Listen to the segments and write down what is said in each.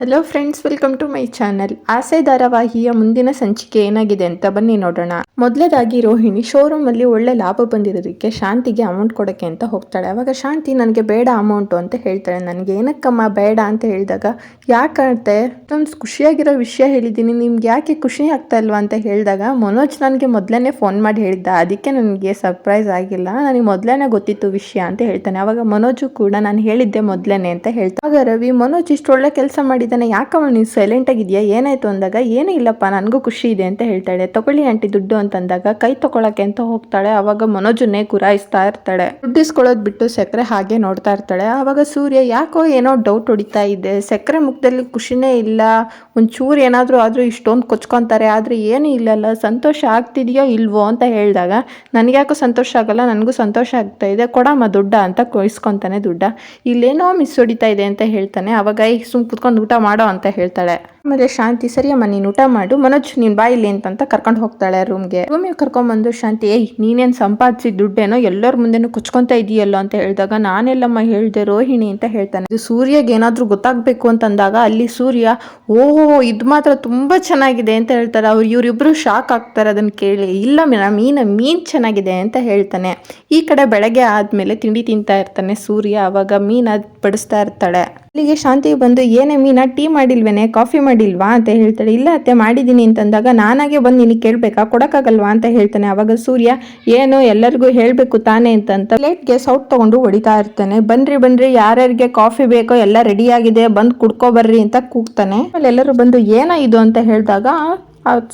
Hello friends welcome to my channel Aase ಧಾರಾವಾಹಿಯ ಮುಂದಿನ ಸಂಚಿಕೆ ಏನಾಗಿದೆ ಅಂತ ಬನ್ನಿ ನೋಡೋಣ. ಮೊದಲದಾಗಿ ರೋಹಿಣಿ ಶೋರೂಮ್ ಅಲ್ಲಿ ಒಳ್ಳೆ ಲಾಭ ಬಂದಿರೋದಕ್ಕೆ ಶಾಂತಿಗೆ ಅಮೌಂಟ್ ಕೊಡಕ್ಕೆ ಅಂತ ಹೋಗ್ತಾಳೆ. ಅವಾಗ ಶಾಂತಿ, ನನಗೆ ಬೇಡ ಅಮೌಂಟು ಅಂತ ಹೇಳ್ತಾಳೆ. ನನಗೆ ಏನಕ್ಕಮ್ಮ ಬೇಡ ಅಂತ ಹೇಳಿದಾಗ ಯಾಕಂತೆ ನಾನು ಖುಷಿಯಾಗಿರೋ ವಿಷಯ ಹೇಳಿದ್ದೀನಿ. ನಿಮ್ಗೆ ಯಾಕೆ ಖುಷಿ ಆಗ್ತಾ ಇಲ್ವಾ? ಅಂತ ಹೇಳಿದಾಗ, ಮನೋಜ್ ನನಗೆ ಮೊದಲನೇ ಫೋನ್ ಮಾಡಿ ಹೇಳಿದ್ದ. ಅದಕ್ಕೆ ನನಗೆ ಸರ್ಪ್ರೈಸ್ ಆಗಿಲ್ಲ. ನನಗೆ ಮೊದಲನೇ ಗೊತ್ತಿತ್ತು ವಿಷಯ ಅಂತ ಹೇಳ್ತಾನೆ. ಅವಾಗ ಮನೋಜು ಕೂಡ, ನಾನು ಹೇಳಿದ್ದೆ ಮೊದಲನೇ ಅಂತ ಹೇಳ್ತಾ ಆಗ ರವಿ, ಮನೋಜ್ ಇಷ್ಟೊಳ್ಳೆ ಕೆಲಸ ಕೆಲಸ ಮಾಡಿದ್ದಾನೆ ಯಾಕಮ್ಮ ನೀನು ಸೈಲೆಂಟ್ ಆಗಿದ್ಯಾ? ಏನಾಯ್ತು ಅಂದಾಗ, ಏನೂ ಇಲ್ಲಪ್ಪ, ನನಗೂ ಖುಷಿ ಇದೆ ಅಂತ ಹೇಳ್ತಾಳೆ ತಗೊಳ್ಳಿ ಆಂಟಿ ದುಡ್ಡು ಅಂತಂದಾಗ ಕೈ ತೊಗೊಳಕ್ಕೆ ಅಂತ ಹೋಗ್ತಾಳೆ. ಅವಾಗ ಮನೋಜನ್ನೇ ಗುರಾಯಿಸ್ತಾ ಇರ್ತಾಳೆ. ದುಡ್ಡು ಬಿಟ್ಟು ಸಕ್ಕರೆ ಹಾಗೆ ನೋಡ್ತಾ ಇರ್ತಾಳೆ. ಅವಾಗ ಸೂರ್ಯ, ಯಾಕೋ ಏನೋ ಡೌಟ್ ಹೊಡಿತಾ ಇದೆ. ಸಕ್ಕರೆ ಮುಖದಲ್ಲಿ ಖುಷಿನೇ ಇಲ್ಲ. ಒಂಚೂರು ಏನಾದರೂ ಆದರೂ ಇಷ್ಟೊಂದು ಕೊಚ್ಕೊತಾರೆ. ಆದರೆ ಏನೂ ಇಲ್ಲಲ್ಲ. ಸಂತೋಷ ಆಗ್ತಿದೆಯೋ ಇಲ್ವೋ ಅಂತ ಹೇಳಿದಾಗ, ನನಗ್ಯಾಕೋ ಸಂತೋಷ ಆಗಲ್ಲ, ನನಗೂ ಸಂತೋಷ ಆಗ್ತಾ ಇದೆ. ಕೊಡಮ್ಮ ದುಡ್ಡ ಅಂತ ಕೊಯ್ಸ್ಕೊತಾನೆ ದುಡ್ಡ. ಇಲ್ಲೇನೋ ಮಿಸ್ ಹೊಡಿತಾ ಇದೆ ಅಂತ ಹೇಳ್ತಾನೆ. ಸುಮ್ಮ ಸುಮ್ ಕುತ್ಕೊಂಡು ಊಟ ಮಾಡೋ ಅಂತ ಹೇಳ್ತಾಳೆ. ಆಮೇಲೆ ಶಾಂತಿ, ಸರಿಯಮ್ಮ, ನೀನು ಊಟ ಮಾಡು. ಮನೋಜ್, ನೀನು ಬಾಯ್ ಇಲ್ಲಿ ಅಂತಂತ ಕರ್ಕೊಂಡು ಹೋಗ್ತಾಳೆ ರೂಮ್ಗೆ ರೂಮಿಗೆ ಕರ್ಕೊಂಡ್ಬಂದು ಶಾಂತಿ, ಏಯ್, ನೀನೇನು ಸಂಪಾದಿಸಿದ ದುಡ್ಡೇನೋ ಎಲ್ಲರ ಮುಂದೆನೂ ಕುಚ್ಕೊಂತ ಇದೆಯಲ್ಲೋ? ಅಂತ ಹೇಳಿದಾಗ, ನಾನೆಲ್ಲಮ್ಮ ಹೇಳ್ದೆ ರೋಹಿಣಿ ಅಂತ ಹೇಳ್ತಾನೆ. ಇದು ಸೂರ್ಯಗೆ ಏನಾದರೂ ಗೊತ್ತಾಗಬೇಕು ಅಂತಂದಾಗ, ಅಲ್ಲಿ ಸೂರ್ಯ, ಓಹೋ, ಇದು ಮಾತ್ರ ತುಂಬ ಚೆನ್ನಾಗಿದೆ ಅಂತ ಹೇಳ್ತಾರೆ. ಅವ್ರು ಇವರಿಬ್ಬರು ಶಾಕ್ ಆಗ್ತಾರೆ ಅದನ್ನು ಕೇಳಿ. ಇಲ್ಲ ಮೀನ, ಮೀನು ಮೀನು ಚೆನ್ನಾಗಿದೆ ಅಂತ ಹೇಳ್ತಾನೆ. ಈ ಕಡೆ ಬೆಳಗ್ಗೆ ಆದಮೇಲೆ ತಿಂಡಿ ತಿಂತಾ ಇರ್ತಾನೆ ಸೂರ್ಯ. ಅವಾಗ ಮೀನು ಬಡಿಸ್ತಾ ಇರ್ತಾಳೆ. ಅಲ್ಲಿಗೆ ಶಾಂತಿ ಬಂದು, ಏನೇ ಮೀನಾ, ಟೀ ಮಾಡಿಲ್ವೇನೆ? ಕಾಫಿ ಮಾಡಿಲ್ವಾ ಅಂತ ಹೇಳ್ತಾಳೆ, ಇಲ್ಲ ಅತ್ತೆ, ಮಾಡಿದ್ದೀನಿ. ಅಂತಂದಾಗ ನಾನಾಗೆ ಬಂದು ನಿನಗೆ ಕೇಳಬೇಕಾ? ಕೊಡೋಕ್ಕಾಗಲ್ವಾ? ಅಂತ ಹೇಳ್ತಾನೆ. ಅವಾಗ ಸೂರ್ಯ, ಏನು, ಎಲ್ಲರಿಗೂ ಹೇಳಬೇಕು ತಾನೇ? ಅಂತಂತ ಪ್ಲೇಟ್ಗೆ ಸೌಟ್ ತೊಗೊಂಡು ಹೊಡಿತಾ ಇರ್ತಾನೆ. ಬನ್ರಿ ಬನ್ರಿ, ಯಾರ್ಯಾರಿಗೆ ಕಾಫಿ ಬೇಕೋ ಎಲ್ಲ ರೆಡಿ ಆಗಿದೆ. ಬಂದು ಕುಡ್ಕೊ ಬರ್ರಿ ಅಂತ ಕೂಗ್ತಾನೆ. ಆಮೇಲೆ ಎಲ್ಲರೂ ಬಂದು, ಏನ ಇದು? ಅಂತ ಹೇಳಿದಾಗ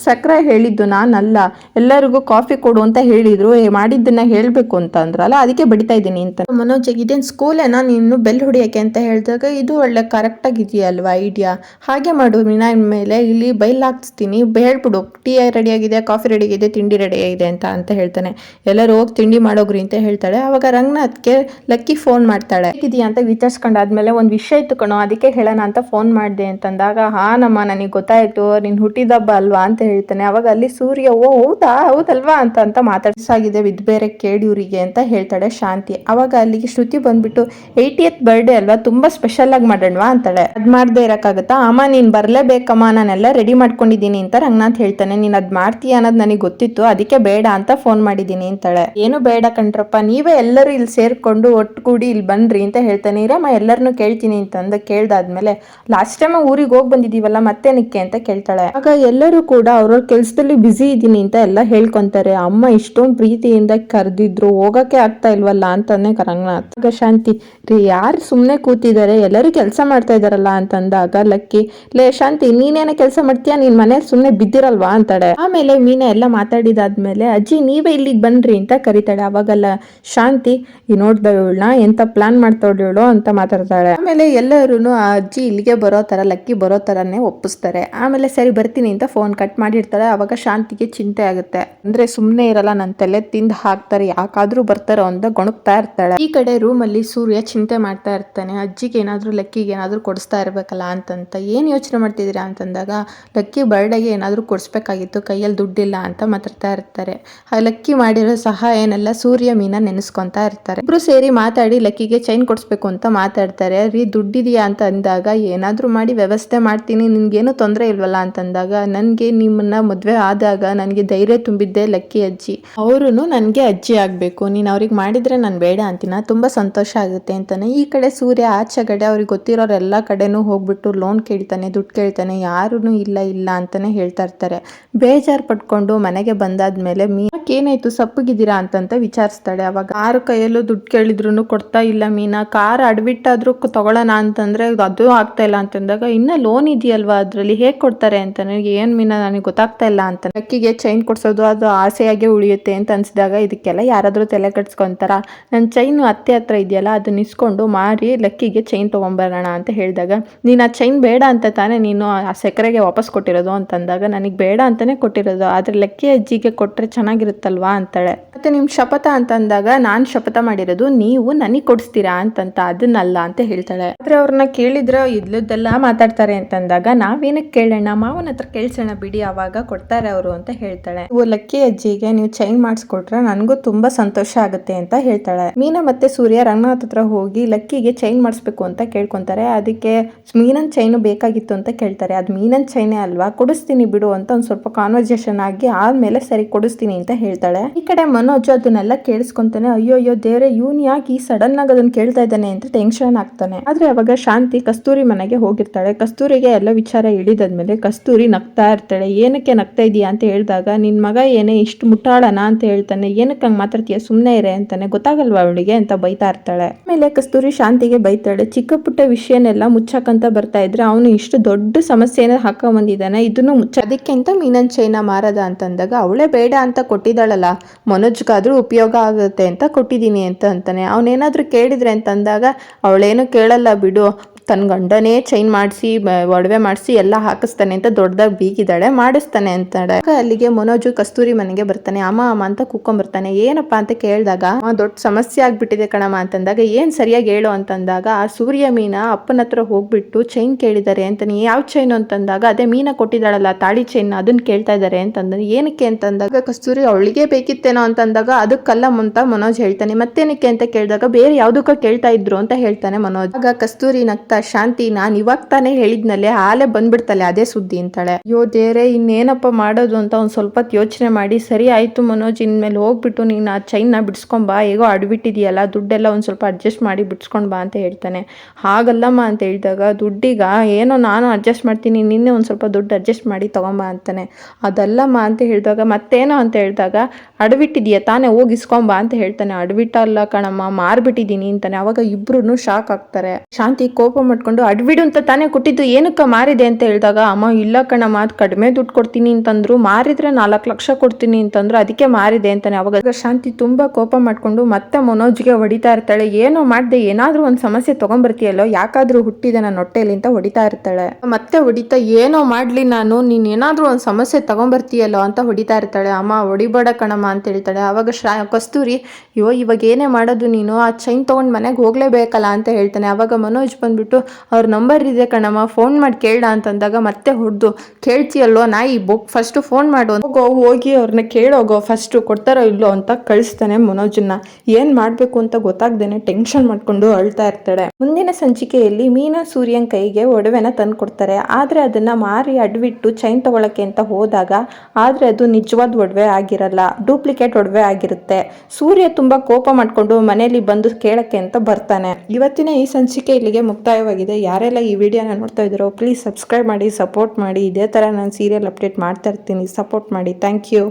ಸಕ್ಕರೆ ಹೇಳಿದ್ದು ನಾನಲ್ಲ. ಎಲ್ಲರಿಗೂ ಕಾಫಿ ಕೊಡು ಅಂತ ಹೇಳಿದ್ರು. ಮಾಡಿದ್ದನ್ನ ಹೇಳಬೇಕು ಅಂತ ಅಂದ್ರಲ್ಲ, ಅದಕ್ಕೆ ಬಡಿತಾ ಇದ್ದೀನಿ ಅಂತ. ಮನೋಜ್ ಇದೇನು ಸ್ಕೂಲೇನಾ ನೀನು ಬೆಲ್ ಹೊಡಿಯೋಕ್ಕೆ ಅಂತ ಹೇಳಿದಾಗ ಇದು ಒಳ್ಳೆ ಕರೆಕ್ಟಾಗಿ ಇದೆಯಲ್ವಾ ಐಡಿಯಾ ಹಾಗೆ ಮಾಡು ಮೀನಾ ಮೇಲೆ ಇಲ್ಲಿ ಬೈಲ್ ಹಾಕ್ಸ್ತೀನಿ. ಹೇಳ್ಬಿಡು ಟೀ ರೆಡಿ ಆಗಿದೆ ಕಾಫಿ ರೆಡಿ ಆಗಿದೆ, ತಿಂಡಿ ರೆಡಿ ಆಗಿದೆ ಅಂತ ಅಂತ ಹೇಳ್ತಾನೆ. ಎಲ್ಲರೂ ಹೋಗಿ ತಿಂಡಿ ಮಾಡೋಗ್ರಿ ಅಂತ ಹೇಳ್ತಾಳೆ. ಅವಾಗ ರಂಗನಾಥ್ಗೆ ಲಕ್ಕಿ ಫೋನ್ ಮಾಡ್ತಾಳೆ. ಇದೆಯಾ ಅಂತ ವಿಚಾರಿಸ್ಕೊಂಡಾದ್ಮೇಲೆ ಒಂದು ವಿಷಯ ಇತ್ತು ಕಣೋ, ಅದಕ್ಕೆ ಹೇಳೋಣ ಅಂತ ಫೋನ್ ಮಾಡಿದೆ ಅಂತಂದಾಗ ಹಾ ನಮ್ಮ ನನಗೆ ಗೊತ್ತಾಯ್ತು, ನೀನು ಹುಟ್ಟಿದಬ್ಬ ಅಲ್ವಾ? ಅಂತ ಹೇಳ್ತಾನೆ. ಅವಾಗ ಅಲ್ಲಿ ಸೂರ್ಯ, ಓ, ಹೌದಾ, ಹೌದಲ್ವಾ ಅಂತ ಅಂತ ಮಾತಾಡ್ಸಾಗಿದೆ ವಿದ್ ಬೇರೆ ಕೇಳಿವ್ರಿಗೆ ಅಂತ ಹೇಳ್ತಾಳೆ ಶಾಂತಿ. ಅವಾಗ ಅಲ್ಲಿಗೆ ಶ್ರುತಿ ಬಂದ್ಬಿಟ್ಟು, ಏಯ್ಟಿಯತ್ ಬರ್ಡೇ ಅಲ್ವಾ? ತುಂಬಾ ಸ್ಪೆಷಲ್ ಆಗಿ ಮಾಡೋಣವಾ? ಅಂತಾಳೆ. ಅದ್ ಮಾಡದೆ ಇರಕ್ಕಾಗತ್ತಾ? ಅಮ್ಮ, ನೀನ್ ಬರ್ಲೇಬೇಕಮ್ಮ. ನಾನೆಲ್ಲ ರೆಡಿ ಮಾಡ್ಕೊಂಡಿದ್ದೀನಿ ಅಂತ ರಂಗನಾಥ್ ಹೇಳ್ತಾನೆ. ನೀನ್ ಅದ್ ಮಾಡ್ತೀಯ ಅನ್ನೋದು ನನಗೆ ಗೊತ್ತಿತ್ತು. ಅದಕ್ಕೆ ಬೇಡ ಅಂತ ಫೋನ್ ಮಾಡಿದ್ದೀನಿ ಅಂತಾಳೆ. ಏನು ಬೇಡ ಕಣ್ರಪ್ಪ ನೀವೇ ಎಲ್ಲರೂ ಇಲ್ಲಿ ಸೇರ್ಕೊಂಡು ಒಟ್ಟುಗೂಡಿ ಇಲ್ಲಿ ಬನ್ರಿ ಅಂತ ಹೇಳ್ತಾನೆ. ಇರಮ್ಮ ಎಲ್ಲರನ್ನು ಕೇಳ್ತೀನಿ ಅಂತಂದ ಕೇಳ್ದಾದ್ಮೇಲೆ, ಲಾಸ್ಟ್ ಟೈಮ್ ಊರಿಗೆ ಹೋಗಿ ಬಂದಿದೀವಲ್ಲ ಮತ್ತೆ ನಿಕ್ಕೆ ಅಂತ ಕೇಳ್ತಾಳೆ. ಆಗ ಎಲ್ಲರೂ ಕೂಡ ಅವ್ರವ್ರ ಕೆಲಸದಲ್ಲಿ ಬ್ಯುಸಿ ಇದ್ದೀನಿ ಅಂತ ಎಲ್ಲ ಹೇಳ್ಕೊಂತಾರೆ. ಅಮ್ಮ ಇಷ್ಟೊಂದು ಪ್ರೀತಿಯಿಂದ ಕರೆದಿದ್ರು, ಹೋಗಕ್ಕೆ ಆಗ್ತಾ ಇಲ್ವಲ್ಲ ಅಂತಾನೆ ಕರಂಗನಾಥ್ ಶಾಂತಿ, ರೀ ಯಾರು ಸುಮ್ಮನೆ ಕೂತಿದ್ದಾರೆ, ಎಲ್ಲರೂ ಕೆಲಸ ಮಾಡ್ತಾ ಇದಾರಲ್ಲ ಅಂತಂದಾಗ ಲಕ್ಕಿ, ಲೇ ಶಾಂತಿ, ನೀನೇನ ಕೆಲಸ ಮಾಡ್ತೀಯಾ? ನೀನ್ ಮನೇಲಿ ಸುಮ್ಮನೆ ಬಿದ್ದಿರಲ್ವಾ ಅಂತಾಳೆ. ಆಮೇಲೆ ಮೀನಾ ಎಲ್ಲ ಮಾತಾಡಿದಾದ್ಮೇಲೆ, ಅಜ್ಜಿ, ನೀವೇ ಇಲ್ಲಿಗೆ ಬನ್ರಿ ಅಂತ ಕರೀತಾಳೆ. ಅವಾಗಲ್ಲ ಶಾಂತಿ, ಈ ನೋಡ್ದ ಇವಳನ್ನ ಎಂತ ಪ್ಲಾನ್ ಮಾಡ್ತಾವಳು ಅಂತ ಮಾತಾಡ್ತಾಳೆ. ಆಮೇಲೆ ಎಲ್ಲರೂ ಆ ಅಜ್ಜಿ ಇಲ್ಲಿಗೆ ಬರೋ ತರ ಲಕ್ಕಿ ಬರೋ ತರನೇ ಒಪ್ಪಿಸ್ತಾರೆ. ಆಮೇಲೆ ಸರಿ ಬರ್ತೀನಿ ಅಂತ ಫೋನ್ ಕಟ್ ಮಾಡಿರ್ತಾರೆ, ಅವಾಗ ಶಾಂತಿಗೆ ಚಿಂತೆ ಆಗುತ್ತೆ. ಅಂದ್ರೆ ಸುಮ್ಮನೆ ಇರಲ್ಲ ನನ್ನ ತಲೆ ತಿಂದು ಹಾಕ್ತಾರೆ, ಯಾಕಾದ್ರೂ ಬರ್ತಾರೋ ಅಂತ ಗೊಣಗ್ತಾ ಇರ್ತಾಳೆ. ಈ ಕಡೆ ರೂಮ್ ಅಲ್ಲಿ ಸೂರ್ಯ ಚಿಂತೆ ಮಾಡ್ತಾ ಇರ್ತಾನೆ. ಅಜ್ಜಿಗೆ ಏನಾದ್ರು, ಲಕ್ಕಿಗೆ ಏನಾದರೂ ಕೊಡಿಸ್ತಾ ಇರ್ಬೇಕಲ್ಲ ಅಂತಂತ, ಏನು ಯೋಚನೆ ಮಾಡ್ತಿದ್ದೀರಾ ಅಂತಂದಾಗ, ಲಕ್ಕಿ ಬರ್ಡೇಗೆ ಏನಾದರೂ ಕೊಡಿಸ್ಬೇಕಾಗಿತ್ತು, ಕೈಯಲ್ಲಿ ದುಡ್ಡಿಲ್ಲ ಅಂತ ಮಾತಾಡ್ತಾ ಇರ್ತಾರೆ. ಆ ಲಕ್ಕಿ ಮಾಡಿರೋ ಸಹಾಯನೆಲ್ಲ ಸೂರ್ಯ ಮೀನ ನೆನೆಸ್ಕೊಂತಾ ಇರ್ತಾರೆ. ಇಬ್ರು ಸೇರಿ ಮಾತಾಡಿ ಲಕ್ಕಿಗೆ ಚೈನ್ ಕೊಡಿಸ್ಬೇಕು ಅಂತ ಮಾತಾಡ್ತಾರೆ. ರೀ, ದುಡ್ಡಿದೆಯಾ ಅಂತ ಅಂದಾಗ, ಏನಾದ್ರು ಮಾಡಿ ವ್ಯವಸ್ಥೆ ಮಾಡ್ತೀನಿ, ನಿನ್ಗೇನು ತೊಂದರೆ ಇಲ್ವಲ್ಲ ಅಂತಂದಾಗ, ನನಗೆ ನಿಮ್ಮನ್ನ ಮದುವೆ ಆದಾಗ ನನಗೆ ಧೈರ್ಯ ತುಂಬಿದ್ದೆ, ಲಕ್ಕಿ ಅಜ್ಜಿ. ಅವರು ನನಗೆ ಅಜ್ಜಿ ಆಗಬೇಕು. ನೀನು ಅವ್ರಿಗೆ ಮಾಡಿದ್ರೆ ನಾನು ಬೇಡ ಅಂತೀನ? ತುಂಬ ಸಂತೋಷ ಆಗುತ್ತೆ ಅಂತಾನೆ. ಈ ಕಡೆ ಸೂರ್ಯ ಆಚೆಗಡೆ ಅವ್ರಿಗೆ ಗೊತ್ತಿರೋರು ಎಲ್ಲ ಕಡೆನೂ ಹೋಗ್ಬಿಟ್ಟು ಲೋನ್ ಕೇಳ್ತಾನೆ, ದುಡ್ಡು ಕೇಳ್ತಾನೆ. ಯಾರೂ ಇಲ್ಲ ಇಲ್ಲ ಅಂತಾನೆ ಹೇಳ್ತಾ ಇರ್ತಾರೆ. ಬೇಜಾರು ಪಟ್ಕೊಂಡು ಮನೆಗೆ ಬಂದಾದ್ಮೇಲೆ ಮೀ ಏನಾಯ್ತು? ಸಪ್ಪಗಿದ್ದೀರಾ ಅಂತಂತ ವಿಚಾರಿಸ್ತಾಳೆ ಅವಾಗ. ಆರು ಕೈಯಲ್ಲೂ ದುಡ್ಡು ಕೇಳಿದ್ರು ಕೊಡ್ತಾ ಇಲ್ಲ ಮೀನಾ. ಕಾರ್ ಅಡ್ಬಿಟ್ಟಾದ್ರೂ ತಗೊಳ್ಳೋಣ ಅಂತಂದ್ರೆ ಅದು ಆಗ್ತಾ ಇಲ್ಲ ಅಂತಂದಾಗ, ಇನ್ನ ಲೋನ್ ಇದೆಯಲ್ವಾ? ಅದ್ರಲ್ಲಿ ಹೇಗೆ ಕೊಡ್ತಾರೆ? ಅಂತ ನನಗೆ ಏನ್ ಮೀನಾ ನನಗೆ ಗೊತ್ತಾಗ್ತಾ ಇಲ್ಲ ಅಂತ. ಅಕ್ಕಿಗೆ ಚೈನ್ ಕೊಡ್ಸೋದು ಅದು ಆಸೆಯಾಗೆ ಉಳಿಯುತ್ತೆ ಅಂತ ಅನ್ಸಿದಾಗ ಇದಕ್ಕೆಲ್ಲ ಯಾರಾದ್ರೂ ತಲೆ ಕಟ್ಸ್ಕೊತಾರ ನನ್ನ ಚೈನ್ ಅತ್ತೆ ಹತ್ರ ಇದೆಯಲ್ಲ ಅದನ್ನ ಇಸ್ಕೊಂಡು ಮಾರಿ ಲಕ್ಕಿಗೆ ಚೈನ್ ತೊಗೊಂಬರೋಣ ಅಂತ ಹೇಳಿದಾಗ, ನೀನು ಆ ಚೈನ್ ಬೇಡ ಅಂತ ತಾನೇ ನೀನು ಆ ಸಕ್ಕರೆಗೆ ವಾಪಸ್ ಕೊಟ್ಟಿರೋದು ಅಂತಂದಾಗ, ನನಗೆ ಬೇಡ ಅಂತಾನೆ ಕೊಟ್ಟಿರೋದು, ಆದ್ರೆ ಲಕ್ಕಿ ಅಜ್ಜಿಗೆ ಕೊಟ್ಟರೆ ಚೆನ್ನಾಗಿರುತ್ತಲ್ವಾ ಅಂತಾಳೆ. ಮತ್ತೆ ನಿಮ್ಮ ಶಪಥ ಅಂತ ಅಂದಾಗ ನಾನು ಶಪಥ ಮಾಡಿರೋದು ನೀವು ನನಗೆ ಕೊಡಿಸ್ತೀರಾ ಅಂತಂತ ಅದನ್ನಲ್ಲ ಅಂತ ಹೇಳ್ತಾಳೆ. ಆದ್ರೆ ಅವ್ರನ್ನ ಕೇಳಿದ್ರೆ ಇದ್ಲದ್ದೆಲ್ಲ ಮಾತಾಡ್ತಾರೆ ಅಂತಂದಾಗ ನಾವೇನಕ್ಕೆ ಕೇಳೋಣ, ಮಾವನ ಹತ್ರ ಕೇಳ್ಸೋಣ ಬಿಡಿ ಅವಾಗ ಕೊಡ್ತಾರೆ ಅವರು ಅಂತ ಹೇಳ್ತಾಳೆ. ಇವು ಲಕ್ಕಿ ಅಜ್ಜಿಗೆ ನೀವು ಚೈನ್ ಮಾಡಿಸ್ಕೊಟ್ರೆ ನನಗೂ ತುಂಬಾ ಸಂತೋಷ ಆಗುತ್ತೆ ಅಂತ ಹೇಳ್ತಾಳೆ. ಮೀನಾ ಮತ್ತೆ ಸೂರ್ಯ ರಂಗನಾಥ್ ಹತ್ರ ಹೋಗಿ ಲಕ್ಕಿಗೆ ಚೈನ್ ಮಾಡಿಸ್ಬೇಕು ಅಂತ ಕೇಳ್ಕೊಂತಾರೆ. ಅದಕ್ಕೆ ಮೀನನ್ ಚೈನು ಬೇಕಾಗಿತ್ತು ಅಂತ ಕೇಳ್ತಾರೆ. ಅದು ಮೀನನ್ ಚೈನೇ ಅಲ್ವಾ? ಕೊಡಿಸ್ತೀನಿ ಬಿಡು ಅಂತ ಒಂದ್ ಸ್ವಲ್ಪ ಕಾನ್ವರ್ಸೇಷನ್ ಆಗಿ ಆದ್ಮೇಲೆ ಸರಿ ಕೊಡಿಸ್ತೀನಿ ಅಂತ ಹೇಳ್ತಾಳೆ. ಈ ಕಡೆ ಮನೋಜ್ ಅದನ್ನೆಲ್ಲ ಕೇಳಿಸ್ಕೊಂತಾನೆ ಅಯ್ಯೋ ಅಯ್ಯೋ ದೇವ್ರೆ, ಇವನ್ ಯಾಕೆ ಈ ಸಡನ್ ಆಗಿ ಅದನ್ನ ಕೇಳ್ತಾ ಇದ್ದಾನೆ? ಅಂತ ಟೆನ್ಷನ್ ಆಗ್ತಾನೆ. ಆದ್ರೆ ಅವಾಗ ಶಾಂತಿ ಕಸ್ತೂರಿ ಮನೆಗೆ ಹೋಗಿರ್ತಾಳೆ. ಕಸ್ತೂರಿಗೆ ಎಲ್ಲ ವಿಚಾರ ಇಳಿದಾದ್ಮೇಲೆ ಕಸ್ತೂರಿ ನಗ್ತಾ ಇರ್ತಾಳೆ. ಏನಕ್ಕೆ ನಗ್ತಾ ಇದೀಯಾ? ಅಂತ ಹೇಳಿದಾಗ, ನಿನ್ ಮಗ ಏನೇ ಇಷ್ಟು ಮುಟ್ಟಾಳನ? ಅಂತ ಹೇಳ್ತಾನೆ, ಏನಕ್ಕೆ ಹಂಗ್ ಮಾತಾಡ್ತೀಯ? ಸುಮ್ನೆ ಇರೆ, ಅಂತಾನೆ. ಗೊತ್ತಾಗಲ್ವಾ ಅವಳಿಗೆ? ಅಂತ ಬೈತಾ ಇರ್ತಾಳೆ. ಆಮೇಲೆ ಕಸ್ತೂರಿ ಶಾಂತಿಗೆ ಬೈತಾಳೆ, ಚಿಕ್ಕ ಪುಟ್ಟ ವಿಷಯನೆಲ್ಲ ಮುಚ್ಚಕ್ಕಂತ ಬರ್ತಾ ಇದ್ರೆ ಅವನು ಇಷ್ಟು ದೊಡ್ಡ ಸಮಸ್ಯೆನ ಹಾಕ ಬಂದಿದ್ದಾನೆ ಇದನ್ನು ಮುಚ್ಚ ಅದಕ್ಕಿಂತ ಮೀನನ್ ಚೈನ ಮಾರದ ಅಂತಂದಾಗ ಅವಳೇ ಬೇಡ ಅಂತ ಕೊಟ್ಟಿದ್ದಾಳಲ್ಲ, ಮನೋಜ್ಗಾದ್ರೂ ಉಪಯೋಗ ಆಗುತ್ತೆ ಅಂತ ಕೊಟ್ಟಿದ್ದೀನಿ, ಅಂತ ಅಂತಾನೆ. ಅವನೇನಾದ್ರೂ ಕೇಳಿದ್ರೆ ಅಂತಂದಾಗ ಅವಳೇನು ಕೇಳಲ್ಲ ಬಿಡು ತನ್ನ ಗಂಡನೇ ಚೈನ್ ಮಾಡಿಸಿ ಒಡವೆ ಮಾಡಿಸಿ ಎಲ್ಲ ಹಾಕಿಸ್ತಾನೆ ಅಂತ ದೊಡ್ಡದಾಗಿ ಬೀಗಿದ್ದಾಳೆ ಮಾಡಿಸ್ತಾನೆ ಅಂತಾಳೆ. ಅಲ್ಲಿಗೆ ಮನೋಜು ಕಸ್ತೂರಿ ಮನೆಗೆ ಬರ್ತಾನೆ. ಅಮ್ಮ ಅಮ್ಮ ಅಂತ ಕೂಕೊಂಬರ್ತಾನೆ ಏನಪ್ಪ ಅಂತ ಕೇಳಿದಾಗ ದೊಡ್ಡ ಸಮಸ್ಯೆ ಆಗ್ಬಿಟ್ಟಿದೆ ಕಣಮ್ಮ ಅಂತಂದಾಗ, ಏನ್ ಸರಿಯಾಗಿ ಹೇಳು ಅಂತಂದಾಗ, ಆ ಸೂರ್ಯ ಮೀನ ಅಪ್ಪನ ಹತ್ರ ಹೋಗ್ಬಿಟ್ಟು ಚೈನ್ ಕೇಳಿದ್ದಾರೆ ಅಂತಾನೆ ಯಾವ ಚೈನ್ ಅಂತಂದಾಗ, ಅದೇ ಮೀನ ಕೊಟ್ಟಿದ್ದಾಳಲ್ಲ, ತಾಳಿ ಚೈನ್ ಅದನ್ನ ಕೇಳ್ತಾ ಇದ್ದಾರೆ ಅಂತಂದ್ರೆ ಏನಕ್ಕೆ? ಅಂತಂದಾಗ, ಕಸ್ತೂರಿ, ಅವಳಿಗೆ ಬೇಕಿತ್ತೇನೋ ಅಂತಂದಾಗ, ಅದಕ್ಕಲ್ಲ ಅಂತ ಮನೋಜ್ ಹೇಳ್ತಾನೆ. ಮತ್ತೇನಕ್ಕೆ ಅಂತ ಕೇಳಿದಾಗ, ಬೇರೆ ಯಾವ್ದಕ್ಕ ಕೇಳ್ತಾ ಇದ್ರು ಅಂತ ಹೇಳ್ತಾನೆ ಮನೋಜ್. ಆಗ ಕಸ್ತೂರಿ ನಗ್ತಾ ಶಾಂತಿ ನಾನು ಇವಾಗ ತಾನೇ ಹೇಳಿದ್ನಲ್ಲೇ ಆಲೆ ಬಂದ್ಬಿಡ್ತಲೆ ಅದೇ ಸುದ್ದಿ ಅಂತಾಳೆ. ಅಯ್ಯೋ ದೇರೆ ಇನ್ನೇನಪ್ಪ ಮಾಡೋದು ಅಂತ ಒಂದು ಸ್ವಲ್ಪ ಯೋಚನೆ ಮಾಡಿ, ಸರಿ ಆಯ್ತು ಮನೋಜ್, ಇನ್ಮೇಲೆ ಹೋಗ್ಬಿಟ್ಟು ನೀನು ಆ ಚೈನ್ನ ಬಿಡ್ಸ್ಕೊಂಬಾ ಹೇಗೋ ಅಡ್ಬಿಟ್ಟಿದೆಯಲ್ಲ, ದುಡ್ಡೆಲ್ಲ ಒಂದು ಸ್ವಲ್ಪ ಅಡ್ಜಸ್ಟ್ ಮಾಡಿ ಬಿಡ್ಸ್ಕೊಂಡು ಬಾ ಅಂತ ಹೇಳ್ತಾನೆ. ಹಾಗಲ್ಲಮ್ಮ ಅಂತ ಹೇಳಿದಾಗ, ದುಡ್ಡಿಗ ಏನೋ ನಾನು ಅಡ್ಜಸ್ಟ್ ಮಾಡ್ತೀನಿ, ನಿನ್ನೆ ಒಂದು ಸ್ವಲ್ಪ ದುಡ್ಡು ಅಡ್ಜಸ್ಟ್ ಮಾಡಿ ತಗೊಂಬ ಅಂತಾನೆ. ಅದಲ್ಲಮ್ಮ ಅಂತ ಹೇಳಿದಾಗ, ಮತ್ತೇನೋ ಅಂತ ಹೇಳಿದಾಗ, ಅಡ್ಬಿಟ್ಟಿದೆಯಾ, ತಾನೇ ಹೋಗಿ ಇಸ್ಕೊಂಬ ಅಂತ ಹೇಳ್ತಾನೆ. ಅಡ್ಬಿಟ್ಟಲ್ಲ ಕಣಮ್ಮ, ಮಾರ್ಬಿಟ್ಟಿದ್ದೀನಿ ಅಂತಾನೆ. ಅವಾಗ ಇಬ್ರು ಶಾಕ್ ಆಗ್ತಾರೆ. ಶಾಂತಿ ಕೋಪ ಮಾಡ್ಕೊಂಡು ಅಡ್ಬಿಡು ಅಂತ ತಾನೇ ಕೊಟ್ಟಿದ್ದು, ಏನಕ್ಕ ಮಾರಿದೆ ಅಂತ ಹೇಳಿದಾಗ, ಅಮ್ಮ, ಇಲ್ಲ ಕಣಮ್ಮ, ಅದು ಕಡಿಮೆ ದುಡ್ಡು ಕೊಡ್ತೀನಿ ಅಂತಂದ್ರು, ಮಾರಿದ್ರೆ ನಾಲ್ಕು ಲಕ್ಷ ಕೊಡ್ತೀನಿ ಅಂತಂದ್ರು, ಅದಕ್ಕೆ ಮಾರಿದೆ ಅಂತಾನೆ. ಅವಾಗ ಶಾಂತಿ ತುಂಬಾ ಕೋಪ ಮಾಡ್ಕೊಂಡು ಮತ್ತೆ ಮನೋಜ್ಗೆ ಹೊಡಿತಾ ಇರ್ತಾಳೆ. ಏನೋ ಮಾಡ್ದೆ, ಏನಾದ್ರೂ ಒಂದು ಸಮಸ್ಯೆ ತೊಗೊಂಬರ್ತೀಯಲ್ಲೋ, ಯಾಕಾದ್ರೂ ಹುಟ್ಟಿದೆ ನಾನು ಹೊಟ್ಟೆಯಲ್ಲಿ ಅಂತ ಹೊಡಿತಾ ಇರ್ತಾಳೆ. ಮತ್ತೆ ಹೊಡಿತಾ, ಏನೋ ಮಾಡ್ಲಿ ನಾನು, ನೀನು ಏನಾದ್ರೂ ಒಂದು ಸಮಸ್ಯೆ ತೊಗೊಂಬರ್ತೀಯಲ್ಲೋ ಅಂತ ಹೊಡಿತಾ ಇರ್ತಾಳೆ. ಅಮ್ಮ, ಹೊಡಿಬೇಡ ಕಣಮ್ಮ ಅಂತ ಹೇಳ್ತಾಳೆ. ಅವಾಗ ಶಾ ಕಸ್ತೂರಿ, ಅಯ್ಯೋ, ಇವಾಗ ಏನೇ ಮಾಡೋದು ನೀನು? ಆ ಚೈನ್ ತಗೊಂಡ್ ಮನೆಗೆ ಹೋಗ್ಲೇಬೇಕಲ್ಲ ಅಂತ ಹೇಳ್ತಾನೆ. ಅವಾಗ ಮನೋಜ್ ಬಂದ್ಬಿಟ್ಟು ಅವ್ರ ನಂಬರ್ ಇದೆ ಕಣಮ್ಮ ಫೋನ್ ಮಾಡಿ ಕೇಳ ಅಂತಂದಾಗ ಮತ್ತೆ ಹೊಡೆದು, ಕೇಳ್ತೀಯಲ್ಲೋ ನಾಯಿ ಬುಕ್ ಫಸ್ಟ್ ಫೋನ್ ಮಾಡು. ಹೋಗೋ, ಹೋಗಿ ಅವ್ರನ್ನ ಕೇಳೋಗೋ ಫಸ್ಟ್ ಕೊಡ್ತಾರೋ ಇಲ್ಲೋ ಅಂತ ಕಳಿಸ್ತಾನೆ ಮನೋಜನ್ನ ಏನ್ ಮಾಡ್ಬೇಕು ಅಂತ ಗೊತ್ತಾಗ್ದೇನೆ ಟೆನ್ಷನ್ ಮಾಡ್ಕೊಂಡು ಅಳ್ತಾ ಇರ್ತಾಳೆ. ಮುಂದಿನ ಸಂಚಿಕೆಯಲ್ಲಿ ಮೀನಾ ಸೂರ್ಯನ್ ಕೈಗೆ ಒಡವೆನ ತಂದು ಕೊಡ್ತಾರೆ ಆದ್ರೆ ಅದನ್ನ ಮಾರಿ ಅಡ್ವಿಟ್ಟು ಚೈನ್ ತಗೊಳಕ್ಕೆ ಅಂತ ಹೋದಾಗ, ಆದ್ರೆ ಅದು ನಿಜವಾದ ಒಡವೆ ಆಗಿರಲ್ಲ ಡೂಪ್ಲಿಕೇಟ್ ಒಡವೆ ಆಗಿರುತ್ತೆ. ಸೂರ್ಯ ತುಂಬಾ ಕೋಪ ಮಾಡ್ಕೊಂಡು ಮನೆಯಲ್ಲಿ ಬಂದು ಕೇಳಕ್ಕೆ ಅಂತ ಬರ್ತಾನೆ. ಇವತ್ತಿನ ಈ ಸಂಚಿಕೆ ಇಲ್ಲಿಗೆ ಮುಕ್ತಾಯವಾಗಿದೆ ಯಾರೆಲ್ಲ ಈ ವಿಡಿಯೋನ ನೋಡ್ತಾ ಇದ್ದೀರೋ ಪ್ಲೀಸ್ ಸಬ್ಸ್ಕ್ರೈಬ್ ಮಾಡಿ ಸಪೋರ್ಟ್ ಮಾಡಿ. ಇದೇ ಥರ ನಾನು ಸೀರಿಯಲ್ ಅಪ್ಡೇಟ್ ಮಾಡ್ತಾ ಇರ್ತೀನಿ. ಸಪೋರ್ಟ್ ಮಾಡಿ. Thank you